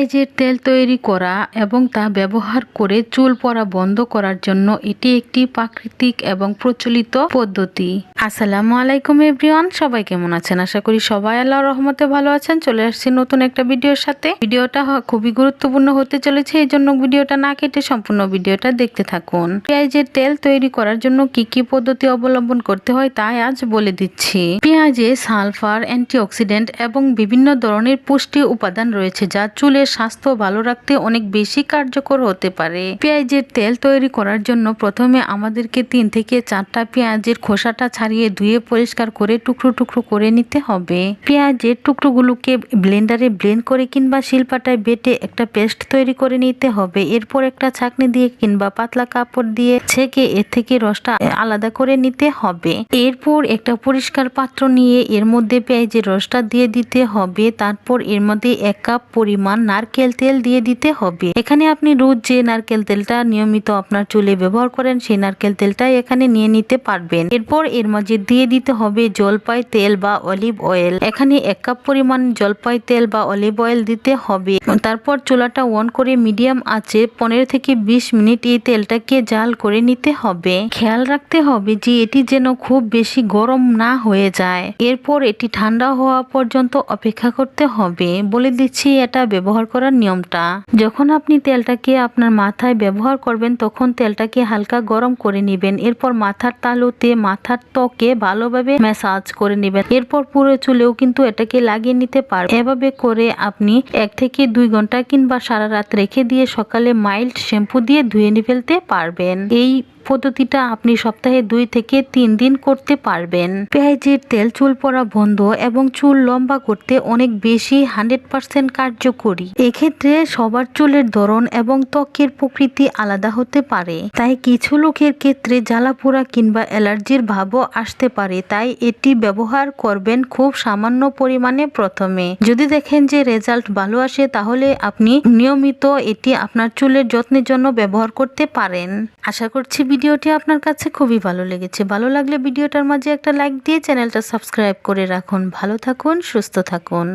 পেঁয়াজের তেল তৈরি করা এবং তা ব্যবহার করে চুল পড়া বন্ধ করার জন্য এটি একটি প্রাকৃতিক এবং প্রচলিত পদ্ধতি। আসসালামু আলাইকুম এভরিওয়ান, সবাই কেমন আছেন? আশা করি সবাই আল্লাহর রহমতে ভালো আছেন। চলে আসছি নতুন একটা ভিডিওর সাথে। ভিডিওটা খুবই গুরুত্বপূর্ণ হতে চলেছে এই জন্য ভিডিওটা না কেটে সম্পূর্ণ ভিডিওটা দেখতে থাকুন। পেঁয়াজের তেল তৈরি করার জন্য কি কি পদ্ধতি অবলম্বন করতে হয় তাই আজ বলে দিচ্ছি। পেঁয়াজে সালফার, অ্যান্টিঅক্সিডেন্ট এবং বিভিন্ন ধরনের পুষ্টি উপাদান রয়েছে যা চুলের স্বাস্থ্য ভালো রাখতে অনেক বেশি কার্যকর হতে পারে। পেঁয়াজের তেল তৈরি করার জন্য প্রথমে আমাদেরকে তিন থেকে চারটা পেঁয়াজের খোসাটা ছাড়িয়ে ধুয়ে পরিষ্কার করে টুকরো টুকরো করে নিতে হবে। পেঁয়াজের টুকরোগুলোকে ব্লেন্ডারে ব্লেন্ড করে কিংবা শিলপাটায় বেটে একটা পেস্ট তৈরি করে নিতে হবে। এরপর একটা ছাকনি দিয়ে কিংবা পাতলা কাপড় দিয়ে ছেঁকে এর থেকে রসটা আলাদা করে নিতে হবে। এরপর একটা পরিষ্কার পাত্র নিয়ে এর মধ্যে পেঁয়াজের রসটা দিয়ে দিতে হবে। তারপর এর মধ্যে এক কাপ পরিমাণ নারকেল তেল দিয়ে দিতে হবে। এখানে আপনি রোজ যে নারকেল তেলটা নিয়মিত আপনার চুলে ব্যবহার করেন, সেই নারকেল তেলটাই এখানে নিয়ে নিতে পারবেন। এরপর এর মাঝে দিয়ে দিতে হবে জলপাই তেল বা অলিভ অয়েল। এখানে এক কাপ পরিমাণ জলপাই তেল বা অলিভ অয়েল দিতে হবে। তারপর চুলাটা অন করে মিডিয়াম আছে পনেরো থেকে বিশ মিনিট এই তেলটাকে জাল করে নিতে হবে। খেয়াল রাখতে হবে যে এটি যেন খুব বেশি গরম না হয়ে যায়। এরপর এটি ঠান্ডা হওয়া পর্যন্ত অপেক্ষা করতে হবে। বলে দিচ্ছি, এটা ব্যবহার করার নিয়মটা। যখন আপনি তেলটাকে আপনার মাথায় ব্যবহার করবেন, তখন তেলটাকে হালকা গরম করে নেবেন। এরপর মাথার তালুতে মাথার ত্বকে ভালোভাবে ম্যাসাজ করে নেবেন। এরপর পুরো চুলেও কিন্তু এটাকে লাগিয়ে নিতে পারবেন এভাবে করে আপনি এক থেকে দুই ঘণ্টা কিংবা সারা রাত রেখে দিয়ে সকালে মাইল্ড শ্যাম্পু দিয়ে ধুয়ে নিয়ে ফেলতে পারবেন। এই পদ্ধতিটা আপনি সপ্তাহে দুই থেকে তিন দিন করতে পারবেন। পেঁয়াজের তেল চুল পড়া বন্ধ এবং চুল লম্বা করতে অনেক বেশি হান্ড্রেড পার্সেন্ট কার্যকরী। এক্ষেত্রে সবার চুলের ধরন এবং ত্বকের প্রকৃতি আলাদা হতে পারে। তাই কিছু লোকের ক্ষেত্রে জ্বালাপোড়া কিংবা অ্যালার্জির ভাবও আসতে পারে, তাই এটি ব্যবহার করবেন খুব সামান্য পরিমাণে প্রথমে। যদি দেখেন যে রেজাল্ট ভালো আসে, তাহলে আপনি নিয়মিত এটি আপনার চুলের যত্নের জন্য ব্যবহার করতে পারেন। আশা করছি ভিডিওটি আপনার কাছে খুবই ভালো লেগেছে। ভালো লাগলে ভিডিওটার মাঝে একটা লাইক দিয়ে চ্যানেলটা সাবস্ক্রাইব করে রাখুন। ভালো থাকুন, সুস্থ থাকুন।